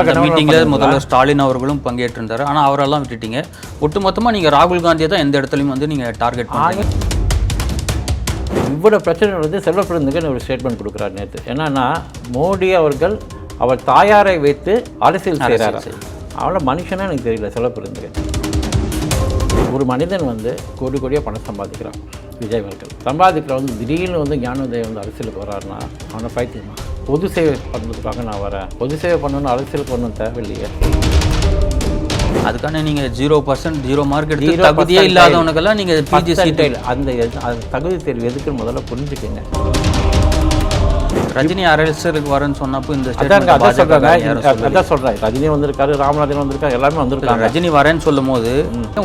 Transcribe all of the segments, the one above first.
அந்த மீட்டிங்கில் முதல்வர் ஸ்டாலின் அவர்களும் பங்கேற்றிருந்தார். ஆனால் அவரெல்லாம் விட்டுட்டீங்க. ஒட்டுமொத்தமாக நீங்கள் ராகுல் காந்தியை தான் எந்த இடத்துலையும் வந்து நீங்கள் டார்கெட் பண்ணுறீங்க இவ்வளோ பிரச்சனை வந்து செல்வப்பிரந்துக்கு ஒரு ஸ்டேட்மெண்ட் கொடுக்குறாரு நேற்று என்னன்னா மோடி அவர்கள் அவர் தாயாரை வைத்து அரசியல் செய்கிறாரா அவள மனுஷனே எனக்கு தெரியல செல்வப்பிரந்துக்கு ஒரு மனிதன் வந்து கோடி கோடியாக பணம் சம்பாதிக்கிறான் விஜய் அவர்கள். சம்பாதிக்கிற வந்து திடீர்னு வந்து ஞானோதயம் வந்து அரசியலுக்கு வராருன்னா அவனை பைத்தியமா பொது சேவை பண்ணுறதுக்காக நான் வரேன். பொது சேவை பண்ணணும்னு அரசியலுக்கு பண்ணணும் தேவையில்லையே. அதுக்கான நீங்கள் ஜீரோ பர்சன்ட் ஜீரோ மார்க் எடுத்து 0% தகுதியே இல்லாதவனுக்கெல்லாம் நீங்கள் பிஜி எது- அந்த தகுதி தேர்வு எதுக்குன்னு முதல்ல புரிஞ்சுக்கங்க. ரஜினி அரசியலுக்கு வரேன்னு சொன்னப்போ இந்த அதான். அதான் சொல்கிறேன் ரஜினி வந்திருக்காரு ராமநாதன் வந்திருக்காரு எல்லாமே வந்திருக்காங்க. ரஜினி வரேன்னு சொல்லும் போது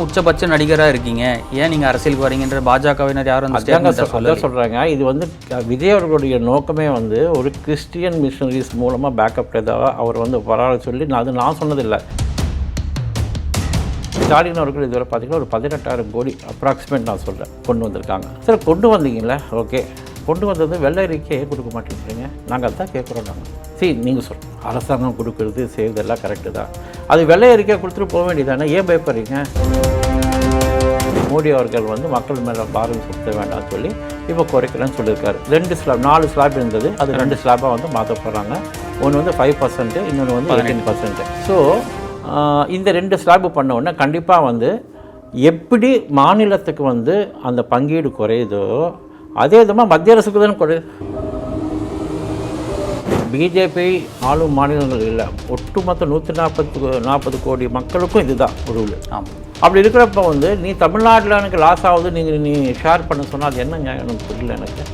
உச்சபட்ச நடிகரா இருக்கீங்க? ஏன் நீங்க அரசியலுக்கு வரீங்கன்ற பாஜகவினர் யாரும் அந்த அதாங்க ஸ்டேட்மெண்ட் சொல்- அதான் சொல்கிறாங்க இது வந்து க- விஜய் அவர்களுடைய நோக்கமே வந்து ஒரு கிறிஸ்டியன் மிஷனரிஸ் மூலமாக பேக்கப் ஏதாவது அவர் வந்து வராத சொல்லி நான் அது நான் சொன்னதில்லை. ஸ்டாலின் அவர்கள் இதுவரை பார்த்தீங்கன்னா ஒரு பதினெட்டாயிரம் கோடி அப்ராக்சிமேட் நான் சொல்கிறேன் கொண்டு வந்திருக்காங்க. சரி கொண்டு வந்தீங்களா ஓகே. கொண்டு வந்தது வெள்ளை அறிக்கையே கொடுக்க மாட்டேங்கிறீங்க. நாங்கள் அதான் கேட்குறோம் நாங்கள் சரி நீங்கள் சொல். அரசாங்கம் கொடுக்கறது செய்வதெல்லாம் கரெக்டு தான். அது வெள்ளை அறிக்கையை கொடுத்துட்டு போக வேண்டியதானே? ஏன் பயப்படுறீங்க? மோடி அவர்கள் வந்து மக்கள் மேலே பாரம் சுத்த வேண்டாம்னு சொல்லி இப்போ குறைக்கிறேன்னு சொல்லியிருக்காரு. ரெண்டு ஸ்லாப் நாலு ஸ்லாப் இருந்தது. அது ரெண்டு ஸ்லாப்பாக வந்து மாற்ற போகிறாங்க ஒன்று வந்து ஃபைவ் பர்சன்ட்டு இன்னொன்று வந்து எயிட்டீன் பர்சன்ட் ஸோ இந்த ரெண்டு ஸ்லாப் பண்ண உடனே கண்டிப்பாக வந்து எப்படி மாநிலத்துக்கு வந்து அந்த பங்கீடு குறையுதோ அதே விதமாக மத்திய அரசுக்கு தானே குறையுது பிஜேபி ஆளும் மாநிலங்கள் இல்லை. ஒட்டுமொத்த நூற்றி நாற்பத்து நாற்பது கோடி மக்களுக்கும் இதுதான் ரூல் ஆமாம் அப்படி இருக்கிறப்ப வந்து நீ தமிழ்நாட்டில் எனக்கு லாஸ் ஆகுது நீங்கள் நீ ஷேர் பண்ண சொன்னால் அது என்ன நியாயம் எனக்கு புரியல எனக்கு.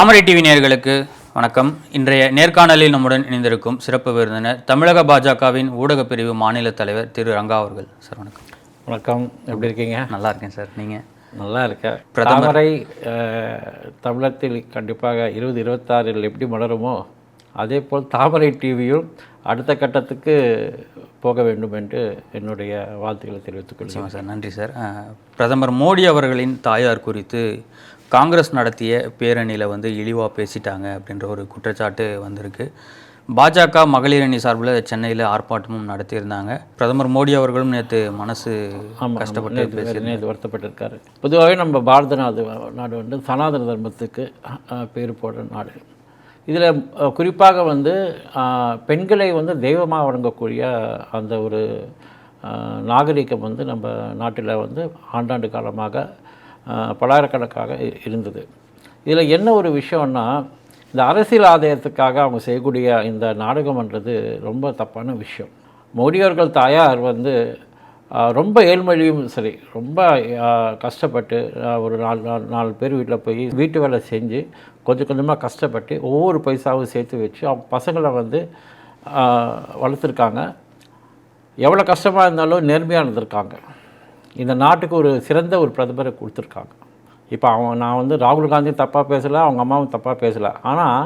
தாமரை டிவி நேயர்களுக்கு வணக்கம். இன்றைய நேர்காணலில் நம்முடன் இணைந்திருக்கும் சிறப்பு விருந்தினர் தமிழக பாஜகவின் ஊடகப் பிரிவு மாநில தலைவர் திரு ரங்கா அவர்கள். சார் வணக்கம். வணக்கம். எப்படி இருக்கீங்க? நல்லா இருக்கேன் சார். நீங்க? நல்லா இருக்கேன். தாமரை அஹ், தமிழகத்தில் கண்டிப்பாக இருபது இருபத்தாறில் எப்படி மலருமோ அதே போல் தாமரை டிவியும் அடுத்த கட்டத்துக்கு போக வேண்டும் என்று என்னுடைய வாழ்த்துக்களை தெரிவித்துக் கொள்கிறேன். சார். நன்றி சார். பிரதமர் மோடி அவர்களின் தாயார் குறித்து காங்கிரஸ் நடத்திய பேரணியில் வந்து இழிவாக பேசிட்டாங்க அப்படின்ற ஒரு குற்றச்சாட்டு வந்திருக்கு. பாஜக மகளிர் அணி சார்பில் சென்னையில் ஆர்ப்பாட்டமும் நடத்தியிருந்தாங்க. பிரதமர் மோடி அவர்களும் நேற்று மனசு கஷ்டப்பட்டு நேற்று வருத்தப்பட்டிருக்காரு. பொதுவாகவே நம்ம பாரத நாடு நாடு வந்து சனாதன தர்மத்துக்கு பேர் போடுற நாடு. இதில் குறிப்பாக வந்து பெண்களை வந்து தெய்வமாக வழங்கக்கூடிய அந்த ஒரு நாகரிகம் வந்து நம்ம நாட்டில் வந்து ஆண்டாண்டு காலமாக பலாயிரக்கணக்காக பல்லாயிரக்கணக்காக இருந்தது. இதில் என்ன ஒரு விஷயம்னா இந்த அரசியல் ஆதாயத்துக்காக அவங்க செய்யக்கூடிய இந்த நாடகம்ன்றது ரொம்ப தப்பான விஷயம். மோடியவர்கள் தாயார் வந்து ரொம்ப ஏழ்மொழியும் சரி ரொம்ப கஷ்டப்பட்டு ஒரு நாலு நாலு நாலு பேர் வீட்டில் போய் வீட்டு வேலை செஞ்சு கொஞ்சம் கொஞ்சமாக கஷ்டப்பட்டு ஒவ்வொரு பைசாவும் சேர்த்து வச்சு அவங்க பசங்களை வந்து வளர்த்துருக்காங்க. எவ்வளோ கஷ்டமாக இருந்தாலும் நேர்மையாக இருந்திருக்காங்க இந்த நாட்டுக்கு ஒரு சிறந்த ஒரு பிரதமரை கொடுத்துருக்காங்க. இப்போ அவன் நான் வந்து ராகுல் காந்தியும் தப்பாக பேசலை அவங்க அம்மாவும் தப்பாக பேசலை. ஆனால்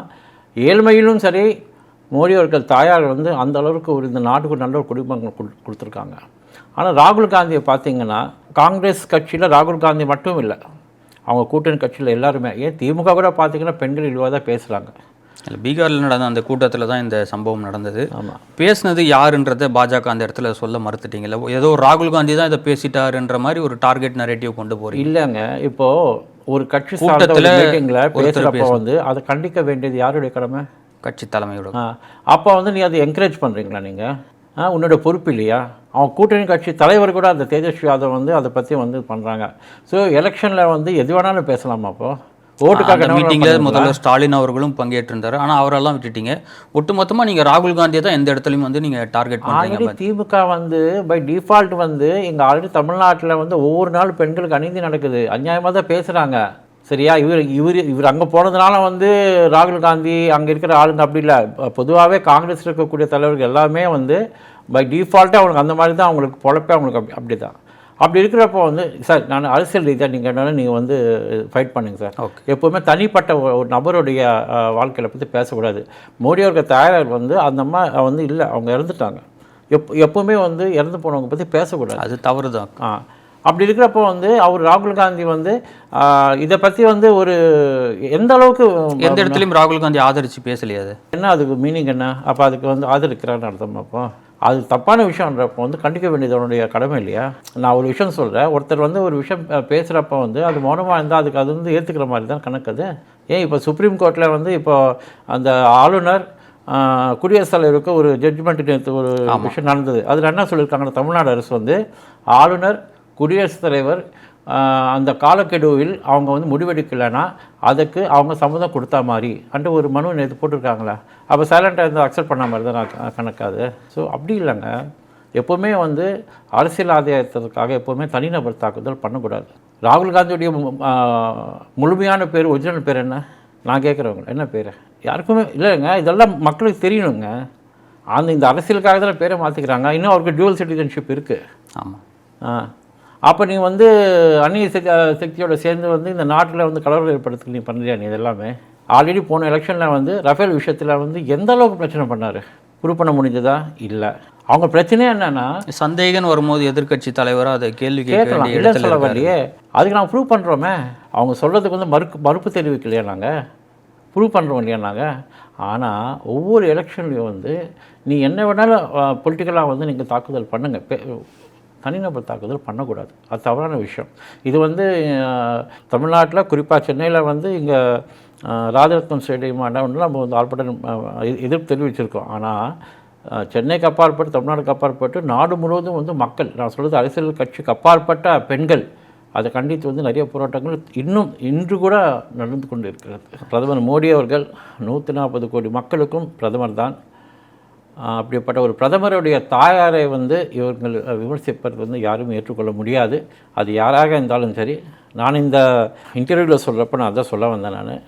ஏழ்மையிலும் சரி மோடி அவர்கள் தாயார் வந்து அந்த அளவுக்கு ஒரு இந்த நாட்டுக்கு ஒரு நல்ல ஒரு குடும்பங்கள் கொடு கொடுத்துருக்காங்க. ஆனால் ராகுல் காந்தியை பார்த்தீங்கன்னா காங்கிரஸ் கட்சியில் ராகுல் காந்தி மட்டும் இல்லை அவங்க கூட்டணி கட்சியில் எல்லாருமே ஏன் திமுக கூட பார்த்தீங்கன்னா பெண்கள் இழிவாக தான் பேசுகிறாங்க இல்லை பீகாரில் நடந்த அந்த கூட்டத்தில் தான் இந்த சம்பவம் நடந்தது. ஆமாம் பேசுனது யாருன்றதை பாஜக அந்த இடத்துல சொல்ல மறுத்துட்டீங்கல்ல? ஏதோ ராகுல் காந்தி தான் இதை பேசிட்டாருன்ற மாதிரி ஒரு டார்கெட் நரேட்டிவ் கொண்டு போறீங்க. இல்லைங்க. இப்போ ஒரு கட்சி கூட்டத்துல பேசுகிறப்ப வந்து அதை கண்டிக்க வேண்டியது யாருடைய கடமை? கட்சி தலைமையோட. அப்போ வந்து நீ அதை என்கரேஜ் பண்ணுறீங்களா நீங்கள் உன்னோட பொறுப்பு இல்லையா? அவன் கூட்டணி கட்சி தலைவர் கூட அந்த தேஜஸ்வி யாதவ் வந்து அதை பற்றி வந்து பண்ணுறாங்க ஸோ எலெக்ஷனில் வந்து எது வேணாலும் பேசலாமா அப்போ? ஓட்டுக்காக மீட்டிங்ல? முதல்வர் ஸ்டாலின் அவர்களும் பங்கேற்றிருந்தாரு. ஆனா அவரெல்லாம் விட்டுட்டீங்க. ஒட்டுமொத்தமா நீங்க ராகுல் காந்தியை தான் எந்த இடத்துலயும் வந்து நீங்க டார்கெட் ஆல்ரெடி திமுக வந்து பை டிஃபால்ட் வந்து இங்கே ஆல்ரெடி தமிழ்நாட்டில் வந்து ஒவ்வொரு நாள் பெண்களுக்கு அநீதி நடக்குது. அநியாயமாக தான் பேசுகிறாங்க சரியா? இவர் இவர் இவர் அங்கே போனதுனால வந்து ராகுல் காந்தி அங்கே இருக்கிற ஆளுங்க அப்படி இல்லை. பொதுவாகவே காங்கிரஸ் இருக்கக்கூடிய தலைவர்கள் எல்லாமே வந்து பை டிஃபால்ட்டே அவங்களுக்கு அந்த மாதிரி தான் அவங்களுக்கு பொழப்பே அவங்களுக்கு அப்படி அப்படி தான் அப்படி இருக்கிறப்போ வந்து சார் நான் அரசியல் ரீதியாக நீங்கள் என்ன நீங்கள் வந்து ஃபைட் பண்ணுங்க சார். ஓகே எப்போவுமே தனிப்பட்ட ஒரு நபருடைய வாழ்க்கையில் பற்றி பேசக்கூடாது. மோடி அவர்கள் தாயார் வந்து அந்த அம்மா வந்து இல்லை அவங்க இறந்துட்டாங்க. எப் எப்போவுமே வந்து இறந்து போனவங்க பற்றி பேசக்கூடாது. அது தவறு தான் ஆ. அப்படி இருக்கிறப்போ வந்து அவர் ராகுல் காந்தி வந்து இதை பற்றி வந்து ஒரு எந்த அளவுக்கு எந்த இடத்துலையும் ராகுல் காந்தி ஆதரிச்சு பேசலையே அது? என்ன அதுக்கு மீனிங் என்ன? அப்போ அதுக்கு வந்து ஆதரிக்கிறான்னு அர்த்தம் அப்போ? அது தப்பான விஷயன்றப்போ வந்து கண்டிக்க வேண்டியது அவனுடைய கடமை இல்லையா? நான் ஒரு விஷயம் சொல்கிறேன் ஒருத்தர் வந்து ஒரு விஷயம் பேசுகிறப்ப வந்து அது மௌனமாக இருந்தால் அதுக்கு அது வந்து ஏற்றுக்கிற மாதிரி தான் கணக்கு அது. ஏன் இப்போ சுப்ரீம் கோர்ட்டில் வந்து இப்போ அந்த ஆளுநர் குடியரசுத் தலைவருக்கு ஒரு ஜட்ஜ்மெண்ட் நேற்று ஒரு விஷயம் நடந்தது. அதில் என்ன சொல்லியிருக்காங்கன்னா தமிழ்நாடு அரசு வந்து ஆளுநர் குடியரசுத் தலைவர் அந்த காலக்கெடுவில் அவங்க வந்து முடிவெடுக்கலைன்னா அதுக்கு அவங்க சம்மதம் கொடுத்தா மாதிரி. அன்ற ஒரு மனு நேற்று போட்டிருக்காங்களா. அப்போ சைலண்டாக இருந்து அக்செப்ட் பண்ண மாதிரி தான் நான் கணக்காது. ஸோ அப்படி இல்லைங்க. எப்போவுமே வந்து அரசியல் ஆதாயத்திற்காக எப்போவுமே தனிநபர் தாக்குதல் பண்ணக்கூடாது. ராகுல் காந்தியுடைய முழுமையான பேர் ஒரிஜினல் பேர் என்ன? நான் கேட்குறவங்க. என்ன பேர்? யாருக்குமே இல்லைங்க. இதெல்லாம் மக்களுக்கு தெரியணுங்க. அந்த இந்த அரசியலுக்காக தான் பேரை மாற்றிக்கிறாங்க இன்னும் அவருக்கு டியூவல் சிட்டிசன்ஷிப் இருக்குது ஆமாம் ஆ. அப்போ நீ வந்து அந்நிய சக்தி சக்தியோட சேர்ந்து வந்து இந்த நாட்டில் வந்து கலவரம் ஏற்படுத்துக்கு நீ பண்ணுறியா நீ இதெல்லாமே? ஆல்ரெடி போன எலெக்ஷனில் வந்து ரஃபேல் விஷயத்தில் வந்து எந்த அளவுக்கு பிரச்சனை பண்ணார்? ப்ரூவ் பண்ண முடிஞ்சதா? இல்லை. அவங்க பிரச்சனையே என்னன்னா சந்தேகன் வரும்போது எதிர்க்கட்சி தலைவராக அதை கேள்வி கேட்க கேட்கலாம். இல்லை சொல்ல. வேண்டியே அதுக்கு நான் ப்ரூவ் பண்ணுறோமே அவங்க சொல்கிறதுக்கு வந்து மறுப்பு மறுப்பு தெரிவிக்கலையா நாங்கள் ப்ரூவ் பண்ணுறோம் இல்லையா நாங்கள் ஆனால் ஒவ்வொரு எலெக்ஷன்லையும் வந்து நீ என்ன வேணாலும் பொலிட்டிக்கலாக வந்து நீங்கள் தாக்குதல் பண்ணுங்கள் தனிநபர் தாக்குதல் பண்ணக்கூடாது. அது தவறான விஷயம். இது வந்து தமிழ்நாட்டில் குறிப்பாக சென்னையில் வந்து இங்கே ராஜரத்னம் ஸ்டேடியம் வந்து நம்ம வந்து ஆர்ப்பாட்டம் எதிர்ப்பு தெரிவிச்சிருக்கோம். ஆனால் சென்னைக்கு அப்பாற்பட்டு தமிழ்நாடுக்கு அப்பாற்பட்டு நாடு முழுவதும் வந்து மக்கள் நான் சொல்கிறது அரசியல் கட்சிக்கு அப்பாற்பட்ட பெண்கள் அதை கண்டித்து வந்து நிறைய போராட்டங்கள் இன்னும் இன்று கூட நடந்து கொண்டு இருக்கிறது பிரதமர் மோடி அவர்கள் நூற்றி நாற்பது கோடி மக்களுக்கும் பிரதமர் தான். அப்படிப்பட்ட ஒரு பிரதமருடைய தாயாரை வந்து இவர்கள் விமர்சிப்பது வந்து யாரும் ஏற்றுக்கொள்ள முடியாது. அது யாராக இருந்தாலும் சரி. நான் இந்த இன்டர்வியூவில் சொல்கிறப்ப நான் அதான் சொல்ல வந்தேன் நான்.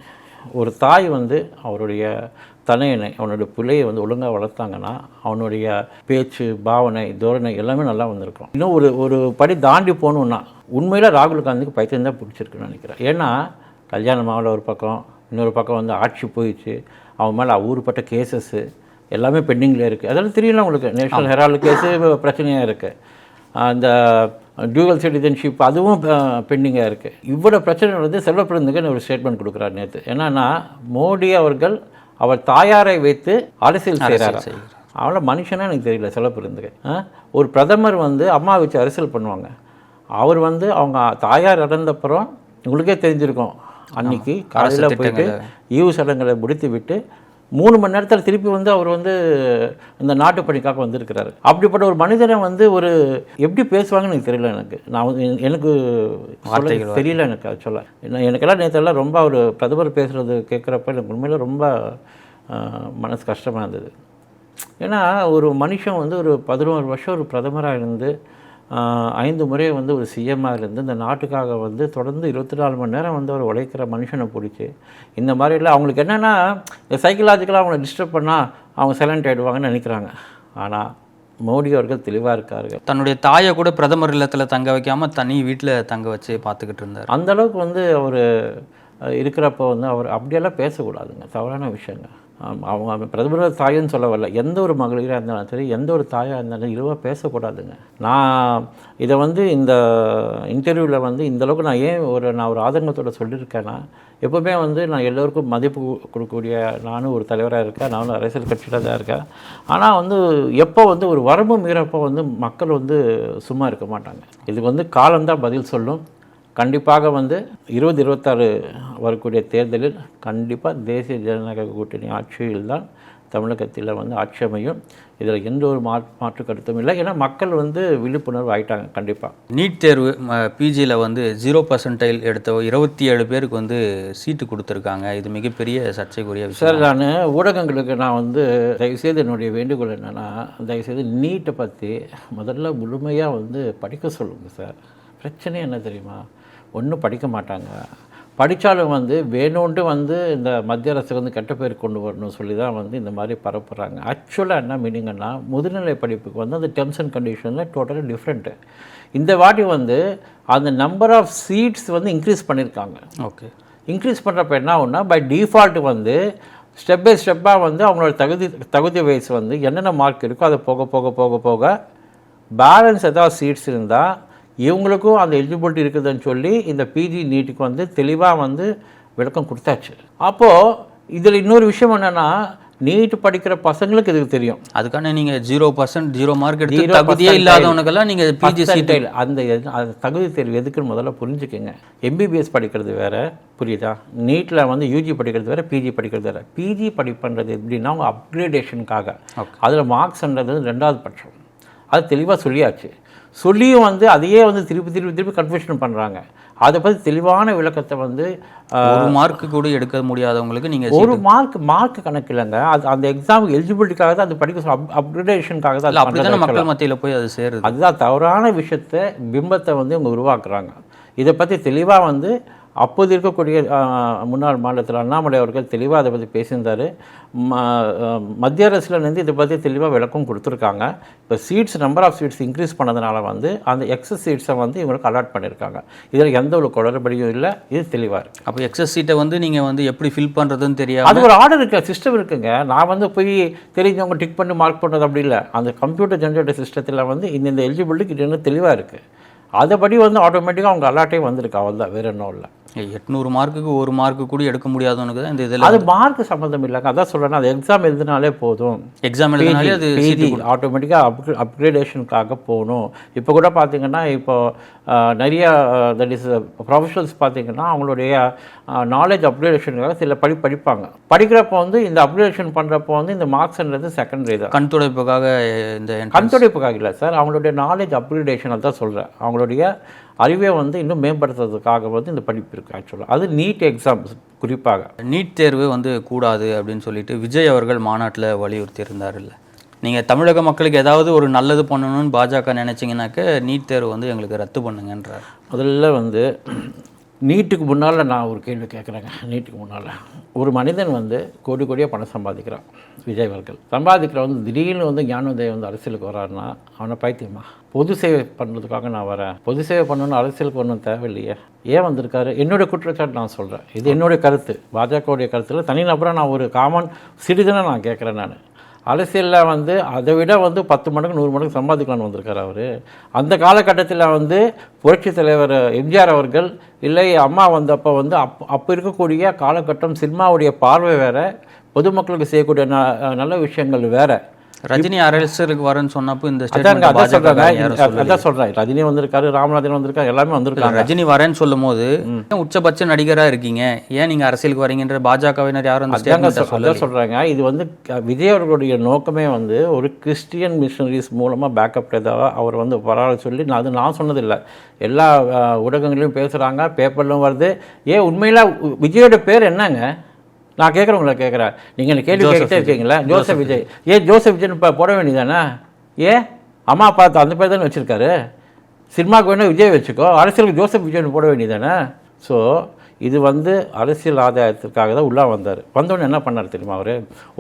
ஒரு தாய் வந்து அவருடைய தனையனை அவனுடைய பிள்ளையை வந்து ஒழுங்காக வளர்த்தாங்கன்னா அவனுடைய பேச்சு பாவனை தோரணை எல்லாமே நல்லா வந்திருக்கும். இன்னும் ஒரு ஒரு படி தாண்டி போகணுன்னா உண்மையில் ராகுல் காந்திக்கு பைத்தியம் தான் பிடிச்சிருக்குன்னு நினைக்கிறேன். ஏன்னா கல்யாணமாவில் ஒரு பக்கம் இன்னொரு பக்கம் வந்து ஆட்சி போயிடுச்சு. அவன் மேலே ஊருப்பட்ட கேசஸ்ஸு எல்லாமே பெண்டிங்கில் இருக்குது அதெல்லாம் தெரியல உங்களுக்கு. நேஷனல் ஹெரால்டு கேஸு பிரச்சனையாக இருக்குது அந்த டியூவல் சிட்டிசன்ஷிப் அதுவும் பெண்டிங்காக இருக்குது இவ்வளோ பிரச்சனை வந்து செல்வப்பிரந்துக்கு ஒரு ஸ்டேட்மெண்ட் கொடுக்குறாரு நேற்று என்னன்னா மோடி அவர்கள் அவர் தாயாரை வைத்து அரசியல் செய்கிறாரா. அவள மனுஷனே எனக்கு தெரியல செல்வப்பிரந்துக்கு ஆ? ஒரு பிரதமர் வந்து அம்மா வச்சு அரசியல் பண்ணுவாங்க. அவர் வந்து அவங்க தாயார் இறந்தப்புறம் உங்களுக்கே தெரிஞ்சிருக்கும். அன்னைக்கு காலையில் போயிட்டு ஈவு சடங்குகளை முடித்து விட்டு மூணு மணி நேரத்தில் திருப்பி வந்து அவர் வந்து இந்த நாட்டு பணிக்காக வந்திருக்கிறாரு. அப்படிப்பட்ட ஒரு மனிதனை வந்து ஒரு எப்படி பேசுவாங்கன்னு எனக்கு தெரியல எனக்கு. நான் எனக்கு தெரியல எனக்கு அது சொல்ல. எனக்கெல்லாம் நேற்றெல்லாம் ரொம்ப ஒரு பிரதமர் பேசுகிறது கேட்குறப்ப எனக்கு உண்மையில ரொம்ப மனசு கஷ்டமாக இருந்தது. ஏன்னா ஒரு மனுஷன் வந்து ஒரு பதினோரு வருஷம் ஒரு பிரதமராக இருந்து ஐந்து முறை வந்து ஒரு சிஎம்மாக இருந்து இந்த நாட்டுக்காக வந்து தொடர்ந்து இருபத்தி நாலு மணி நேரம் வந்து அவர் உழைக்கிற மனுஷனை பிடிச்சி இந்த மாதிரிலாம் அவங்களுக்கு என்னென்னா சைக்கலாஜிக்கலாக அவங்கள டிஸ்டர்ப் பண்ணால் அவங்க சைலண்ட் ஆகிடுவாங்கன்னு நினைக்கிறாங்க. ஆனால் மோடி அவர்கள் தெளிவாக இருக்கார்கள். தன்னுடைய தாயை கூட பிரதமர் இல்லத்தில் தங்க வைக்காம தனி வீட்டில் தங்க வச்சு பார்த்துக்கிட்டு இருந்தார். அந்த அளவுக்கு வந்து அவர் இருக்கிறப்போ வந்து அவர் அப்படியெல்லாம் பேசக்கூடாதுங்க. தவறான விஷயங்க. ஆம், அவங்க பிரதமரோட தாயின்னு சொல்ல வரல. எந்த ஒரு மகளிராக இருந்தாலும் சரி எந்த ஒரு தாயாக இருந்தாலும் இழிவாக பேசக்கூடாதுங்க. நான் இதை வந்து இந்த இன்டர்வியூவில் வந்து இந்தளவுக்கு நான் ஏன் ஒரு நான் ஒரு ஆதங்கத்தோட சொல்லியிருக்கேன்னா எப்போவுமே வந்து நான் எல்லோருக்கும் மதிப்பு கொடுக்கக்கூடிய நானும் ஒரு தலைவராக இருக்கேன் நானும் அரசியல் கட்சியில் தான் இருக்கேன். ஆனால் வந்து எப்போ வந்து ஒரு வரம்பு மீறப்போ வந்து மக்கள் வந்து சும்மா இருக்க மாட்டாங்க. இதுக்கு வந்து காலம்தான் பதில் சொல்லும். கண்டிப்பாக வந்து இருபது இருபத்தாறு வரக்கூடிய தேர்தலில் கண்டிப்பாக தேசிய ஜனநாயக கூட்டணி ஆட்சியில் தான் தமிழகத்தில் வந்து ஆட்சி அமையும். இதில் எந்த ஒரு மா மாற்று கருத்தும் இல்லை. ஏன்னா மக்கள் வந்து விழிப்புணர்வு ஆயிட்டாங்க கண்டிப்பாக நீட் தேர்வு பிஜியில் வந்து ஜீரோ பர்சன்டைல் எடுத்த இருபத்தி ஏழு பேருக்கு வந்து சீட்டு கொடுத்துருக்காங்க. இது மிகப்பெரிய சர்ச்சைக்குரிய விஷயம். சார் நான் ஊடகங்களுக்கு நான் வந்து தயவுசெய்து என்னுடைய வேண்டுகோள் என்னென்னா தயவுசெய்து நீட்டை பற்றி முதல்ல முழுமையாக வந்து படிக்க சொல்லுங்கள் சார். பிரச்சனை என்ன தெரியுமா? ஒன்றும் படிக்க மாட்டாங்க. படித்தாலும் வந்து வேணும்ன்ட்டு வந்து இந்த மத்திய அரசுக்கு வந்து கெட்ட பேர் கொண்டு வரணும் சொல்லி தான் வந்து இந்த மாதிரி பரப்புகிறாங்க ஆக்சுவலாக என்ன மீனிங்கன்னா முதுநிலை படிப்புக்கு வந்து அந்த டெர்ம்ஸ் அண்ட் கண்டிஷனில் டோட்டலி டிஃப்ரெண்ட்டு இந்த வாட்டி வந்து அந்த நம்பர் ஆஃப் சீட்ஸ் வந்து இன்க்ரீஸ் பண்ணியிருக்காங்க ஓகே இன்க்ரீஸ் பண்ணுறப்ப என்ன ஆகும்னா பை டிஃபால்ட் வந்து ஸ்டெப் பை ஸ்டெப்பாக வந்து அவங்களோட தகுதி தகுதி வயசு வந்து என்னென்ன மார்க் இருக்கோ அதை போக போக போக போக பேலன்ஸ் ஏதாவது சீட்ஸ் இருந்தால் இவங்களுக்கும் அந்த எலிஜிபிலிட்டி இருக்குதுன்னு சொல்லி இந்த பிஜி நீட்டுக்கு வந்து தெளிவாக வந்து விளக்கம் கொடுத்தாச்சு. அப்போது இதில் இன்னொரு விஷயம் என்னென்னா நீட் படிக்கிற பசங்களுக்கு இதுக்கு தெரியும். அதுக்கான நீங்க ஜீரோ பர்சன்ட் ஜீரோ மார்க் எடுத்து 0% தகுதியே இல்லாதவனுக்கெல்லாம் நீங்க பிஜி சீட் Percentile, அந்த எது- அந்த தகுதி தேர்வு எதுக்குன்னு முதல்ல புரிஞ்சுக்கங்க. எம்பிபிஎஸ் படிக்கிறது வேற புரியுதா? நீட்டில் வந்து யூஜி படிக்கிறது வேற பிஜி படிக்கிறது வேற. பிஜி படிப்புன்றது எப்படின்னா அவங்க அப்கிரேடேஷனுக்காக அதில் மார்க்ஸ்ன்றது ரெண்டாவது பட்சம். அது தெளிவாக சொல்லியாச்சு. சொல்லியும் வந்து அதையே வந்து திருப்பி திருப்பி திருப்பி கன்ஃபியூஷன் பண்ணுறாங்க அதை பற்றி தெளிவான விளக்கத்தை வந்து ஒரு மார்க் கூட எடுக்க முடியாதவங்களுக்கு நீங்க ஒரு மார்க் மார்க் கணக்கு இல்லைங்க. அது அந்த எக்ஸாமுக்கு எலிஜிபிலிட்டிக்காக தான் அது படிக்க அப் அப்கிரேடேஷனுக்காக தான் அப்படித்தானே பண்றது மக்கள் மத்தியில போய் அது சேருது. அதுதான் தவறான விஷயத்தை பிம்பத்தை வந்து இவங்க உருவாக்குறாங்க. இதை பற்றி தெளிவாக வந்து அப்போது இருக்கக்கூடிய முன்னாள் மாநிலத்தில் அண்ணாமலை அவர்கள் தெளிவாக அதை பற்றி பேசியிருந்தார். மத்திய அரசுலேருந்து இதை பற்றி தெளிவாக விளக்கம் கொடுத்துருக்காங்க. இப்போ seats number of seats increase பண்ணதுனால வந்து அந்த எக்ஸஸ் சீட்ஸை வந்து இவங்களுக்கு அலாட் பண்ணியிருக்காங்க இதில் எந்த ஒரு குளறுபடியும் இல்லை. இது தெளிவாக இருக்குது அப்போ எக்ஸஸ் சீட்டை வந்து நீங்க வந்து எப்படி ஃபில் பண்றதுன்னு தெரியாது அது ஒரு ஆர்டர் இருக்கு. சிஸ்டம் இருக்குங்க. நான் வந்து போய் தெரிஞ்சவங்க டிக் பண்ணி மார்க் பண்ணுறது அப்படி இல்லை. அந்த கம்ப்யூட்டர் ஜென்ரேட்டர் சிஸ்டத்தில் வந்து இந்த இது இன்னும் தெளிவாக இருக்குது அதைப்படி வந்து ஆட்டோமேட்டிக்காக அவங்க அலாட்டே வந்திருக்கு. அவள் தான் வேறு ஒன்றும் இல்லை. எட்நூறு மார்க்குக்கு ஒரு மார்க்கு கூட எடுக்க முடியாதவனுக்கு தான் இந்த இதில் அது மார்க் சம்மந்தம் இல்லைங்க. அதான் சொல்கிறேன் அது எக்ஸாம் எழுதினாலே போதும். எக்ஸாம் எழுதினாலே அது ஆட்டோமேட்டிக்காக அப் அப்கிரேடேஷனுக்காக போகணும். இப்போ கூட பார்த்தீங்கன்னா இப்போ நிறைய தட் இஸ் ப்ரொஃபஷனல்ஸ் பார்த்தீங்கன்னா அவங்களுடைய நாலேஜ் அப்கிரேடேஷனுக்காக சில படி படிப்பாங்க. படிக்கிறப்போ வந்து இந்த அப்கிரேடேஷன் பண்ணுறப்போ வந்து இந்த மார்க்ஸ்ன்றது செகண்டரி தான். கண் துடைப்புக்காக இந்த கண்துடைப்புக்காக இல்லை சார் அவங்களுடைய நாலேஜ் அப்கிரேடேஷனை தான் சொல்கிறேன் அவங்களுடைய அறிவை வந்து இன்னும் மேம்படுத்துறதுக்காக வந்து இந்த படிப்பு இருக்குது ஆக்சுவலாக அது நீட் எக்ஸாம் குறிப்பாக. நீட் தேர்வு வந்து கூடாது அப்படின்னு சொல்லிட்டு விஜய் அவர்கள் மாநாட்டில் வலியுறுத்தி இருந்தார்ல நீங்கள் தமிழக மக்களுக்கு ஏதாவது ஒரு நல்லது பண்ணணும்னு பாஜக நினச்சிங்கனாக்கா நீட் தேர்வு வந்து எங்களுக்கு ரத்து பண்ணுங்கன்றார். முதல்ல வந்து நீட்டுக்கு முன்னால் நான் ஒரு கேள்வி கேட்குறேங்க நீட்டுக்கு முன்னால். ஒரு மனிதன் வந்து கோடி கோடியாக பணம் சம்பாதிக்கிறான் விஜய் அவர்கள். சம்பாதிக்கிற வந்து திடீர்னு வந்து ஞானோதயம் வந்து அரசியலுக்கு வராருன்னா அவனை பைத்தியமா? பொது சேவை பண்ணுறதுக்காக நான் வரேன். பொது சேவை பண்ணணும்னு அரசியலுக்கு ஒன்றும் தேவையில்லையே. ஏன் வந்திருக்காரு? என்னுடைய குற்றச்சாட்டு நான் சொல்கிறேன் இது என்னுடைய கருத்து. பாஜகவுடைய கருத்தில் தனிநபராக நான் ஒரு காமன் சிட்டிசனாக நான் கேட்குறேன் நான். அரசியலில் வந்து அதை விட வந்து பத்து மடங்கு நூறு மடங்கு சம்பாதிக்கலாம்னு வந்திருக்கார் அவர். அந்த காலகட்டத்தில் வந்து புரட்சித் தலைவர் எம்ஜிஆர் அவர்கள் இல்லை அம்மா வந்தப்போ வந்து அப் அப்போ இருக்கக்கூடிய காலகட்டம் சினிமாவுடைய பார்வை வேறு பொதுமக்களுக்கு செய்யக்கூடிய ந நல்ல விஷயங்கள் வேறு. ரஜினி அரசியலுக்கு வரேன்னு சொன்னப்போ இந்த அதான் சொல்கிறேன் ரஜினி வந்திருக்காரு ராமநாதன் வந்திருக்காரு எல்லாமே வந்திருக்காங்க. ரஜினி வரேன்னு சொல்லும் போது உச்சபட்ச நடிகரா இருக்கீங்க? ஏன் நீங்க அரசியலுக்கு வரீங்கன்ற பாஜகவினர் யாரும் அந்த அதாங்க ஸ்டேட்மெண்ட் சொ- அதான் சொல்கிறாங்க இது வந்து விஜய் அவர்களுடைய நோக்கமே வந்து ஒரு கிறிஸ்டியன் மிஷனரிஸ் மூலமாக பேக்கப் ஏதாவது அவர் வந்து வராத சொல்லி நான் அது நான் சொன்னதில்லை. எல்லா ஊடகங்களையும் பேசுகிறாங்க பேப்பர்லையும் வருது. ஏன் உண்மையில் விஜயோட பேர் என்னங்க? நான் கேட்குறவங்கள கேட்குறேன். நீங்கள் கேள்வி கேட்டுட்டே இருக்கீங்களா? ஜோசப் விஜய். ஏன் ஜோசப் விஜய்னு இப்போ போட வேண்டியதானே ஏன் அம்மா அப்பா அந்த பேர் தானே வச்சுருக்காரு. சினிமாவுக்கு வேணால் விஜய் வச்சுக்கோ. அரசியலுக்கு ஜோசப் விஜய்னு போட வேண்டியதானே ஸோ இது வந்து அரசியல் ஆதாயத்துக்காக தான் உள்ளே வந்தார். வந்தோடனே என்ன பண்ணார் தெரியுமா அவர்?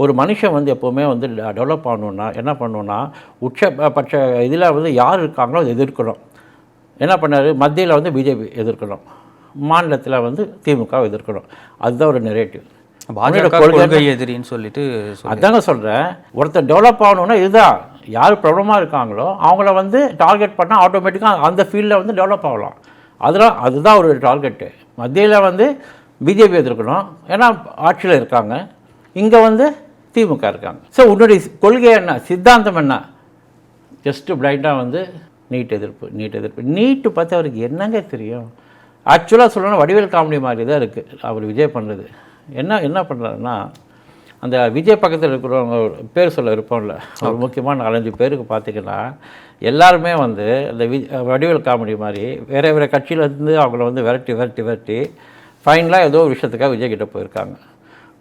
ஒரு மனுஷன் வந்து எப்போவுமே வந்து டெவலப் ஆகணுன்னா என்ன பண்ணணுன்னா உச்சபட்ச இதில் வந்து யார் இருக்காங்களோ அதை எதிர்க்கணும். என்ன பண்ணார்? மத்தியில் வந்து பிஜேபி எதிர்க்கணும். மாநிலத்தில் வந்து திமுக எதிர்க்கணும். அதுதான் ஒரு நெரேட்டிவ் பாஜக கொள்கை எதிரின்னு சொல்லிட்டு சொல்லி- அதாங்க சொல்கிறேன் ஒருத்தர் டெவலப் ஆகணும்னா இதுதான். யார் ப்ராப்ளமாக இருக்காங்களோ அவங்கள வந்து டார்கெட் பண்ணால் ஆட்டோமேட்டிக்காக அந்த ஃபீல்டில் வந்து டெவலப் ஆகலாம். அதெல்லாம் அதுதான் ஒரு டார்கெட்டு மத்தியில் வந்து பிஜேபி எதிர்க்கணும். ஏன்னா ஆட்சியில் இருக்காங்க. இங்கே வந்து திமுக இருக்காங்க. ஸோ உன்னுடைய கொள்கை என்ன? சித்தாந்தம் என்ன? ஜஸ்ட்டு பிளைண்டாக வந்து நீட் எதிர்ப்பு நீட் எதிர்ப்பு. நீட்டு பார்த்து அவருக்கு என்னங்க தெரியும்? ஆக்சுவலாக சொல்லணும்னா வடிவேல் காமெடி மாதிரி தான் இருக்குது அவர் விஜய் பண்ணுறது என்ன என்ன பண்ணுறாருன்னா அந்த விஜய் பக்கத்தில் இருக்கிறவங்க பேர் சொல்ல இருப்போம்ல ஒரு முக்கியமான நாலஞ்சு பேருக்கு பார்த்தீங்கன்னா எல்லாருமே வந்து அந்த வி வடிவேல் காமெடி மாதிரி வேறு வேறு கட்சியிலேருந்து அவங்கள வந்து விரட்டி விரட்டி விரட்டி ஃபைனலாக ஏதோ ஒரு விஷயத்துக்காக விஜய் கிட்ட போயிருக்காங்க.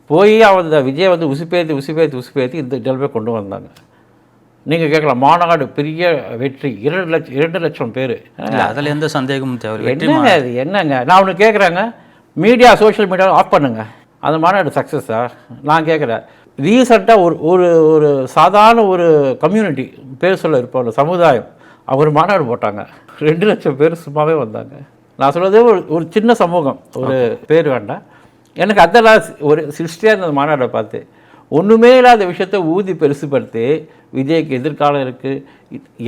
போய் அந்த விஜய் வந்து உசுப்பேத்தி உசுப்பேத்தி உசுப்பேத்தி இந்த நிலைமை கொண்டு வந்தாங்க. நீங்கள் கேட்கலாம் மாநாடு பெரிய வெற்றி இரண்டு லட்சம் இரண்டு லட்சம் பேர். அதுல எந்த சந்தேகமும் வெற்றி என்னங்க அது? என்னங்க? நான் ஒன்று கேட்குறேங்க மீடியா சோஷியல் மீடியாவை ஆஃப் பண்ணுங்க. அந்த மாநாடு சக்ஸஸா நான் கேட்குறேன். ரீசெண்டாக ஒரு ஒரு ஒரு சாதாரண ஒரு கம்யூனிட்டி பேர் சொல்ல இருப்போம் சமுதாயம் அவர் மாநாடு போட்டாங்க. ரெண்டு லட்சம் பேர் சும்மாவே வந்தாங்க. நான் சொல்றது ஒரு ஒரு சின்ன சமூகம் ஒரு பேர் வேண்டாம். எனக்கு அதெல்லாம் ஒரு சிருஷ்டியாக இருந்த மாநாடை பார்த்து. ஒன்றுமே இல்லாத விஷயத்தை ஊதி பெருசுப்படுத்தி விஜய்க்கு எதிர்காலம் இருக்குது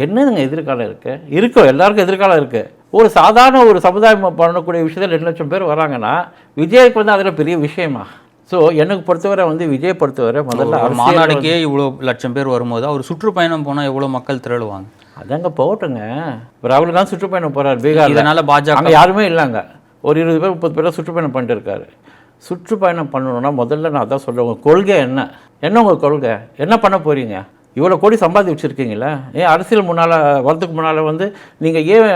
என்னதுங்க எதிர்காலம் இருக்கு? இருக்கும் எல்லாருக்கும் எதிர்காலம் இருக்குது ஒரு சாதாரண ஒரு சமுதாயம் பண்ணக்கூடிய விஷயத்தில் ரெண்டு லட்சம் பேர் வராங்கன்னா விஜய்க்கு வந்து அதில் பெரிய விஷயமா? ஸோ எனக்கு பொறுத்தவரை வந்து விஜய் பொறுத்தவரை முதல்ல மாநாடுக்கே இவ்வளோ லட்சம் பேர் வரும்போது அவர் சுற்றுப்பயணம் போனால் எவ்வளோ மக்கள் திரளுவாங்க? அதாங்க போகட்டுங்க. ராகுல் காந்தி சுற்றுப்பயணம் போகிறார் பீகார் இதனால பாஜக யாருமே இல்லைங்க. ஒரு இருபது பேர் முப்பது பேர் சுற்றுப்பயணம் பண்ணிட்டு இருக்காரு சுற்றுப்பயணம் பண்ணணும்னா முதல்ல நான் அதான் சொல்கிறேன் உங்கள் கொள்கை என்ன? என்ன உங்கள் கொள்கை? என்ன பண்ண போகிறீங்க இவ்வளோ கோடி சம்பாதி வச்சுருக்கீங்களே ஏன் அரசியல் முன்னால் வரதுக்கு முன்னால் வந்து நீங்கள் ஏன்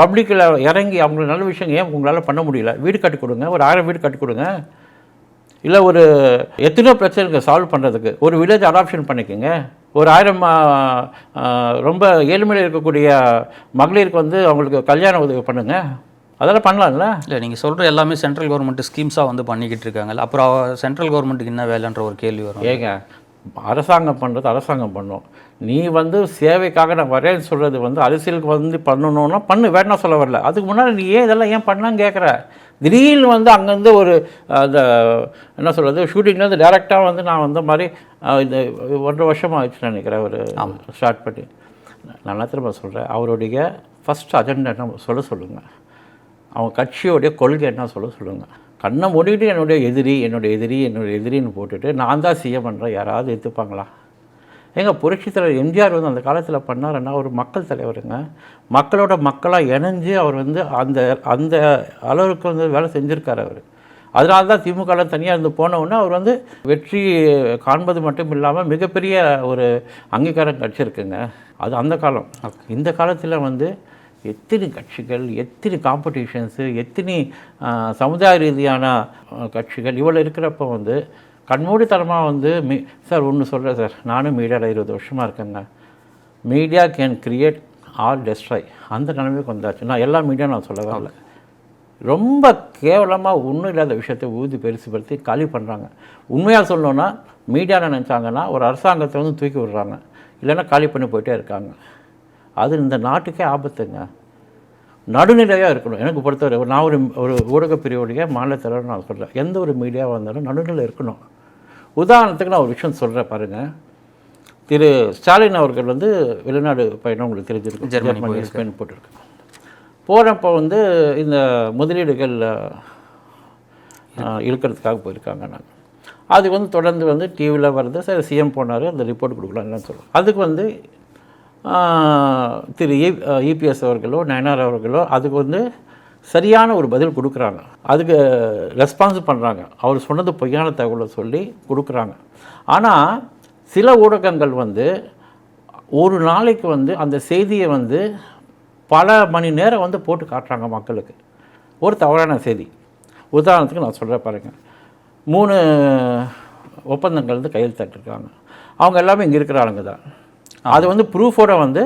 பப்ளிக்கில் இறங்கி அவங்களுக்கு நல்ல விஷயம் ஏன் உங்களால் பண்ண முடியல? வீடு கட்டி கொடுங்க ஒரு ஆயிரம் வீடு கட்டி கொடுங்க. இல்லை ஒரு எத்தனையோ பிரச்சனைக்கு சால்வ் பண்ணுறதுக்கு ஒரு வில்லேஜ் அடாப்ஷன் பண்ணிக்கோங்க. ஒரு ஆயிரம் ரொம்ப ஏழ்மையில் இருக்கக்கூடிய மகளிருக்கு வந்து அவங்களுக்கு கல்யாண உதவி பண்ணுங்க. அதெல்லாம் பண்ணலாம்ல? இல்லை நீங்கள் சொல்கிற எல்லாமே சென்ட்ரல் கவர்மெண்ட் ஸ்கீம்ஸாக வந்து பண்ணிக்கிட்டு இருக்காங்கல்ல. அப்புறம் சென்ட்ரல் கவர்மெண்ட்டுக்கு என்ன வேலைன்ற ஒரு கேள்வி வரும். ஏங்க அரசாங்கம் பண்ணுறது அரசாங்கம் பண்ணும். நீ வந்து சேவைக்காக நான் வரேன்னு சொல்கிறது வந்து அரசியலுக்கு வந்து பண்ணணும்னா பண்ணு வேணாம் சொல்ல வரல. அதுக்கு முன்னாடி நீ ஏன் இதெல்லாம் ஏன் பண்ணலான்னு கேட்குற திடீர்னு வந்து அங்கேருந்து ஒரு அந்த என்ன சொல்கிறது ஷூட்டிங்லேருந்து டேரெக்டாக வந்து நான் வந்த மாதிரி இந்த ஒன்றரை வருஷமாக ஆயிடுச்சு நினைக்கிறேன் ஒரு ஸ்டார்ட் பண்ணி நான் திரும்ப சொல்கிறேன் அவருடைய ஃபஸ்ட் அஜெண்டா சொல்ல சொல்லுங்கள் அவங்க கட்சியோடைய கொள்கை என்ன சொல்ல சொல்லுங்கள் கண்ணை மூடிட்டு என்னுடைய எதிரி என்னுடைய எதிரி என்னுடைய எதிரின்னு போட்டுட்டு நான் தான் செய்ய பண்ணுறேன் யாராவது எடுத்துப்பாங்களா எங்க புரட்சித் தலைவர் எம்ஜிஆர் வந்து அந்த காலத்தில் பண்ணாருன்னா ஒரு மக்கள் தலைவருங்க. மக்களோட மக்களாக இணைஞ்சு அவர் வந்து அந்த அந்த அளவுக்கு வந்து வேலை செஞ்சுருக்காரு அவர். அதனால தான் திமுகவில் தனியாக இருந்து போன உடனே அவர் வந்து வெற்றி காண்பது மட்டும் இல்லாமல் மிகப்பெரிய ஒரு அங்கீகாரம் கிடச்சிருக்குங்க அது அந்த காலம். இந்த காலத்தில் வந்து எத்தனை கட்சிகள் எத்தனை காம்படிஷன்ஸு எத்தனை சமுதாய ரீதியான கட்சிகள் இவ்வளோ இருக்கிறப்ப வந்து கண்மூடித்தனமாக வந்து மீ சார் ஒன்று சொல்கிறேன் சார். நானும் மீடியாவில் இருபது வருஷமாக இருக்கேங்க. Media can create or destroy அந்த நிலைமைக்கு வந்தாச்சு. நான் எல்லா மீடியா நான் சொல்ல வரல. ரொம்ப கேவலமாக ஒன்றும் இல்லாத விஷயத்தை ஊதி பெருசுப்படுத்தி காலி பண்ணுறாங்க உண்மையாக சொல்லணுன்னா மீடியாவில் நினச்சாங்கன்னா ஒரு அரசாங்கத்தை வந்து தூக்கி விடுறாங்க. இல்லைன்னா காலி பண்ணி போயிட்டே இருக்காங்க. அது இந்த நாட்டுக்கே ஆபத்துங்க. நடுநிலையாக இருக்கணும். எனக்கு பொறுத்தவரை நான் ஒரு ஒரு ஊடகப் பிரிவுடைய மாநில தலைவர் நான் சொல்கிறேன் எந்த ஒரு மீடியாவாக இருந்தாலும் நடுநிலை இருக்கணும். உதாரணத்துக்கு நான் ஒரு விஷயம் சொல்கிறேன் பாருங்கள் திரு ஸ்டாலின் அவர்கள் வந்து வெளிநாடு பயணம் உங்களுக்கு தெரிஞ்சிருக்கும். ஜெர்மனி ஸ்பெயின் போட்டிருக்கு. போகிறப்போ வந்து இந்த முதலீடுகள் இழுக்கிறதுக்காக போயிருக்காங்க நாங்கள் அது வந்து தொடர்ந்து வந்து டிவியில் வருது சரி சிஎம் போனார் அந்த ரிப்போர்ட் கொடுக்கலாம்னு சொல்லுவோம் அதுக்கு வந்து திரு இபிஎஸ் அவர்களோ நயனார் அவர்களோ அதுக்கு வந்து சரியான ஒரு பதில் கொடுக்குறாங்க. அதுக்கு ரெஸ்பான்ஸ் பண்ணுறாங்க அவர் சொன்னது பொய்யான தகவலை சொல்லி கொடுக்குறாங்க. ஆனால் சில ஊடகங்கள் வந்து ஒரு நாளைக்கு வந்து அந்த செய்தியை வந்து பல மணி நேரம் வந்து போட்டு காட்டுறாங்க மக்களுக்கு. ஒரு தவறான செய்தி. உதாரணத்துக்கு நான் சொல்கிறேன் பாருங்கள் மூணு ஒப்பந்தங்கள் வந்து கையெழுத்தாட்டிருக்காங்க. அவங்க எல்லாமே இங்கே இருக்கிற ஆளுங்க தான். அது வந்து ப்ரூஃபோட வந்து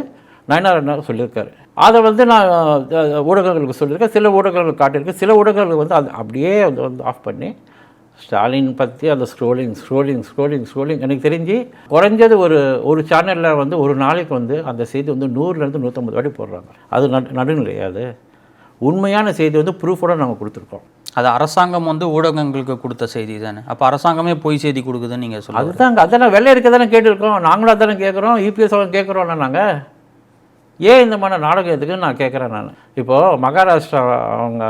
நயனார் சொல்லியிருக்காரு. அதை வந்து நான் ஊடகங்களுக்கு சொல்லியிருக்கேன். சில ஊடகங்களுக்கு காட்டியிருக்கேன் சில ஊடகங்கள் வந்து அது அப்படியே வந்து வந்து ஆஃப் பண்ணி ஸ்டாலின் பற்றி அந்த ஸ்க்ரோலிங் ஸ்க்ரோலிங் ஸ்க்ரோலிங் ஸ்க்ரோலிங் எனக்கு தெரிஞ்சு குறைஞ்சது ஒரு ஒரு சேனலில் வந்து ஒரு நாளைக்கு வந்து அந்த செய்தி வந்து நூறுலேருந்து நூற்றம்பது வாட்டி போடுறாங்க. அது நடு நடுநிலையா உண்மையான செய்தி வந்து ப்ரூஃபோட நாங்கள் கொடுத்துருக்கோம். அது அரசாங்கம் வந்து ஊடகங்களுக்கு கொடுத்த செய்தி தானே? அப்போ அரசாங்கமே பொய் செய்தி கொடுக்குதுன்னு நீங்கள் சொல்லுங்கள் அதுதாங்க அதெல்லாம் வெள்ளை இருக்க தானே கேட்டிருக்கோம் நாங்களும் அதானே கேட்குறோம். யூபிஎஸ் கேட்குறோம்னா நாங்கள் ஏன் இந்த மாதிரி நாடகம் எதுக்குன்னு நான் கேட்குறேன் நான். இப்போது மகாராஷ்டிரா அவங்க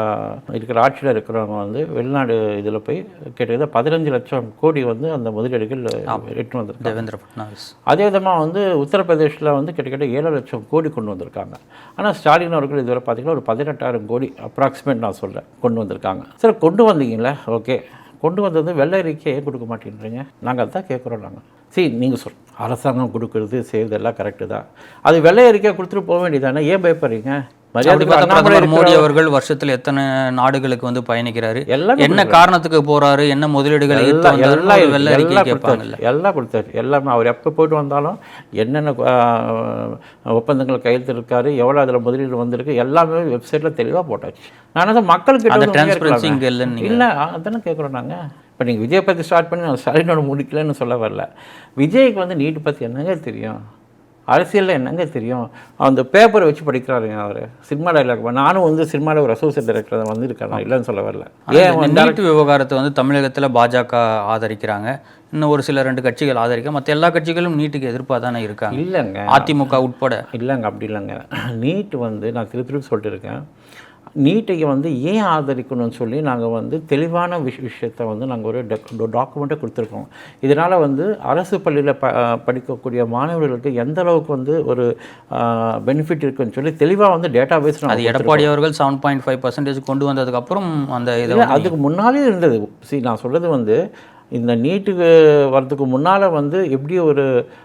இருக்கிற ஆட்சியில் இருக்கிறவங்க வந்து வெளிநாடு இதில் போய் கிட்டத்தட்ட பதினஞ்சு லட்சம் கோடி வந்து அந்த முதலீடுகள் எட்டு வந்திருக்காங்க. தேவேந்திர ஃபட்னாவிஸ் அதே விதமாக வந்து உத்தரப்பிரதேசில் வந்து கிட்டத்தட்ட ஏழு லட்சம் கோடி கொண்டு வந்திருக்காங்க. ஆனால் ஸ்டாலின் அவர்கள் இதுவரை பார்த்தீங்கன்னா ஒரு பதினெட்டாயிரம் கோடி அப்ராக்சிமேட் நான் சொல்கிறேன் கொண்டு வந்திருக்காங்க. சரி கொண்டு வந்தீங்களே ஓகே கொண்டு வந்தது வெள்ளை அறிக்கை ஏன் கொடுக்க மாட்டேன்றீங்க. நாங்கள் தான் கேட்குறோம் நாங்கள் சரி நீங்கள் சொல். அரசாங்கம் கொடுக்கறது செய்வது எல்லாம் கரெக்டு தான். அது வெள்ளை அறிக்கை கொடுத்துட்டு போக வேண்டியதானே? ஏன் பயப்படுறீங்க? மோடி அவர்கள் வருஷத்துல எத்தனை நாடுகளுக்கு வந்து பயணிக்கிறாரு? என்ன காரணத்துக்கு போறாரு? என்ன முதலீடுகளை எல்லாம் வந்தாருன்னு எல்லாம் அவர் எப்போ போயிட்டு வந்தாலும் என்னென்ன ஒப்பந்தங்கள் கையெழுத்திருக்காரு எவ்வளோ அதில் முதலீடு வந்திருக்கு எல்லாமே வெப்சைட்டில் தெளிவாக போட்டாச்சு. நான் இல்லைன்னு நீங்க இல்லை அதானே கேட்குறோம் நாங்கள் இப்போ நீங்கள் விஜய் பற்றி ஸ்டார்ட் பண்ணி நான் ஸ்டாலினோட முடிக்கலன்னு சொல்ல வரல. விஜய்க்கு வந்து நீட்டு பற்றி என்னங்க தெரியும்? அரசியலில் என்னங்க தெரியும்? அந்த பேப்பரை வச்சு படிக்கிறாருங்க அவர். சினிமா டைலாக் நானும் வந்து சினிமாவில் ஒரு அசோசியேட் டைரக்டர் வந்திருக்கேன். நான் இல்லைன்னு சொல்ல வரல. ஏன் இந்த வந்து நீட் விவகாரத்தை வந்து தமிழகத்துல பாஜக ஆதரிக்கிறாங்க. இன்னும் ஒரு சில ரெண்டு கட்சிகள் ஆதரிக்க மற்ற எல்லா கட்சிகளும் நீட்டுக்கு எதிர்ப்பாக தானே இருக்காங்க. இல்லைங்க. அதிமுக உட்பட. இல்லைங்க அப்படி இல்லைங்க. நீட் வந்து நான் திருப்பி திருப்பி சொல்லிட்டு இருக்கேன். நீட்டை வந்து ஏன் ஆதரிக்கணும்னு சொல்லி நாங்கள் வந்து தெளிவான விஷ விஷயத்தை வந்து நாங்கள் ஒரு டாக்குமெண்ட்டை கொடுத்துருக்கோம். இதனால் வந்து அரசு பள்ளியில் ப படிக்கக்கூடிய மாணவர்களுக்கு எந்த அளவுக்கு வந்து ஒரு பெனிஃபிட் இருக்குன்னு சொல்லி தெளிவாக வந்து டேட்டா பேஸ் அது எடப்பாடி அவர்கள் செவன் பாயிண்ட் ஃபைவ் பர்சன்டேஜ் கொண்டு வந்ததுக்கு அப்புறம் அந்த இதை அதுக்கு முன்னாலே இருந்தது. see நான் சொல்கிறது வந்து இந்த நீட்டுக்கு வர்றதுக்கு முன்னால் வந்து எப்படி ஒரு